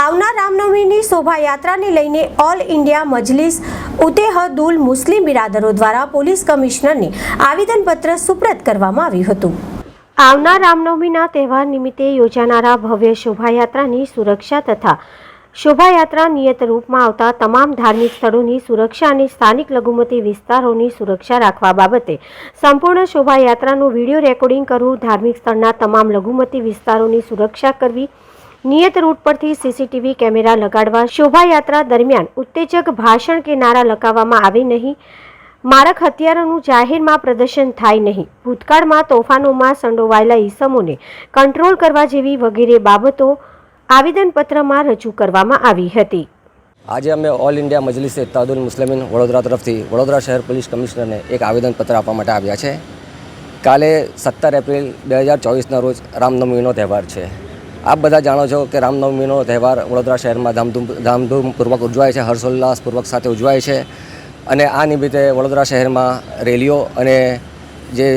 આવનાર રામનવમીની શોભાયાત્રાને લઈને ઓલ ઇન્ડિયા મજલિસ ઉતેહદુલ મુસ્લિમ બિરાદરો દ્વારા પોલીસ કમિશનરને આવેદનપત્ર સુપ્રત કરવામાં આવ્યું હતું. આવનાર રામનવમીના તહેવાર નિમિત્તે યોજાનારા ભવ્ય શોભાયાત્રાની સુરક્ષા તથા શોભાયાત્રા નિયત રૂપમાં આવતા તમામ ધાર્મિક સ્થળોની સુરક્ષા અને સ્થાનિક લઘુમતી વિસ્તારોની સુરક્ષા રાખવા બાબતે સંપૂર્ણ શોભાયાત્રાનું વીડિયો રેકોર્ડિંગ કરવું, ધાર્મિક સ્થળના તમામ લઘુમતી વિસ્તારોની સુરક્ષા કરવી નિયત રૂટ પરથી સીસીટીવી કેમેરા લગાડવા શોભાયાત્રા દરમિયાન ઉત્તેજક ભાષણ કે નારા લગાવવામાં આવે નહીં. મારક હથિયારોનું જાહેરમાં પ્રદર્શન થાય નહીં. ભૂતકાળમાં તોફાનોમાં સંડોવાયેલા ઈસમોને કંટ્રોલ કરવા જેવી વગેરે બાબતો આવેદનપત્રમાં રજૂ કરવામાં આવી હતી. આજે અમે ઓલ ઇન્ડિયા મજલિસ ઇત્તાદુલ મુસ્લિમીન વડોદરા તરફથી વડોદરા શહેર પોલીસ કમિશનરને એક આવેદનપત્ર આપવા માટે આવ્યા છે. કાલે સત્તર એપ્રિલ બે હજાર ચોવીસના રોજ રામનવમીનો તહેવાર છે. આપ બધા જાણો છો કે રામનવમીનો તહેવાર વડોદરા શહેરમાં ધામધૂમ ધામધૂમપૂર્વક ઉજવાય છે, હર્ષોલ્લાસપૂર્વક સાથે ઉજવાય છે. અને આ નિમિત્તે વડોદરા શહેરમાં રેલીઓ અને જે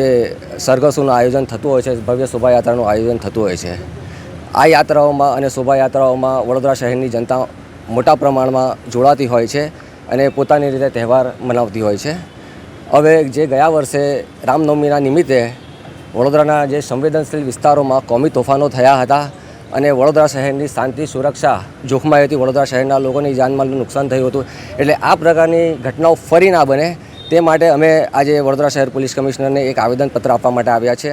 સરઘસોનું આયોજન થતું હોય છે, ભવ્ય શોભાયાત્રાનું આયોજન થતું હોય છે. આ યાત્રાઓમાં અને શોભાયાત્રાઓમાં વડોદરા શહેરની જનતા મોટા પ્રમાણમાં જોડાતી હોય છે અને પોતાની રીતે તહેવાર મનાવતી હોય છે. હવે જે ગયા વર્ષે રામનવમીના નિમિત્તે વડોદરાના જે સંવેદનશીલ વિસ્તારોમાં કોમી તોફાનો થયા હતા અને વડોદરા શહેરની શાંતિ, સુરક્ષા જોખમાઈ હતી વડોદરા શહેરના લોકોની જાનમાલનું નુકસાન થયું હતું. એટલે આ પ્રકારની ઘટનાઓ ફરી ના બને તે માટે અમે આજે વડોદરા શહેર પોલીસ કમિશનરને એક આવેદનપત્ર આપવા માટે આવ્યા છે